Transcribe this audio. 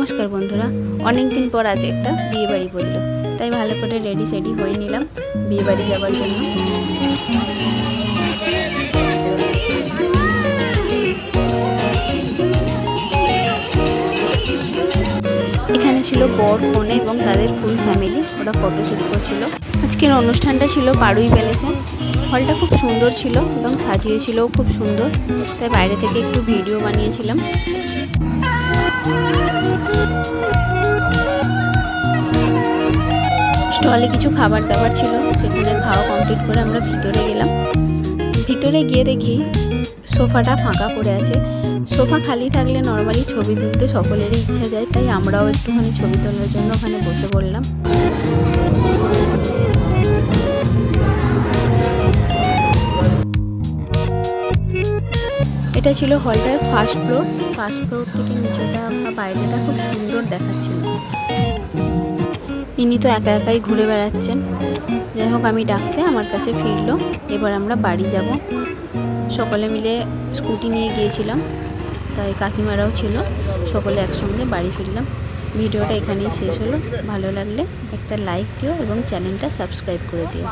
নমস্কার বন্ধুরা অনেক দিন পর আজ একটা বিয়ে বাড়ি বলল, তাই ভালো করে রেডি সেডি হয়ে নিলাম বিয়ে বাড়ি যাওয়ার জন্য। এখানে ছিল বর, কনে এবং তাদের ফুল ফ্যামিলি, ওরা ফটোশ্যুট করছিল। আজকের অনুষ্ঠানটা ছিল বারুই প্যালেসে। হলটা খুব সুন্দর ছিল এবং সাজিয়েছিলও খুব সুন্দর, তাই বাইরে থেকে একটু ভিডিও বানিয়েছিলাম। স্টলে কিছু খাবার দাবার ছিল, সেখানে খাওয়া কমপ্লিট করে আমরা ভিতরে গেলাম। ভিতরে গিয়ে দেখি সোফাটা ফাঁকা পড়ে আছে। সোফা খালি থাকলে নর্মালি ছবি তুলতে সকলেরই ইচ্ছা যায়, তাই আমরাও একটুখানি ছবি তোলার জন্য ওখানে বসে পড়লাম। এটা ছিল হলটার ফার্স্ট ফ্লোর। ফার্স্ট ফ্লোর থেকে নিচেটা বা বাইরেটা খুব সুন্দর দেখাচ্ছিল। ইনি তো একা একাই ঘুরে বেড়াচ্ছেন। যাই হোক, আমি ডাকতে আমার কাছে ফিরলো। এবার আমরা বাড়ি যাব। সকলে মিলে স্কুটি নিয়ে গিয়েছিলাম। তাই কাকিমারাও ছিল। সকলে একসঙ্গে বাড়ি ফিরলাম। ভিডিওটা এখানেই শেষ হলো। ভালো লাগলে একটা লাইক দিও এবং চ্যানেলটা সাবস্ক্রাইব করে দিও।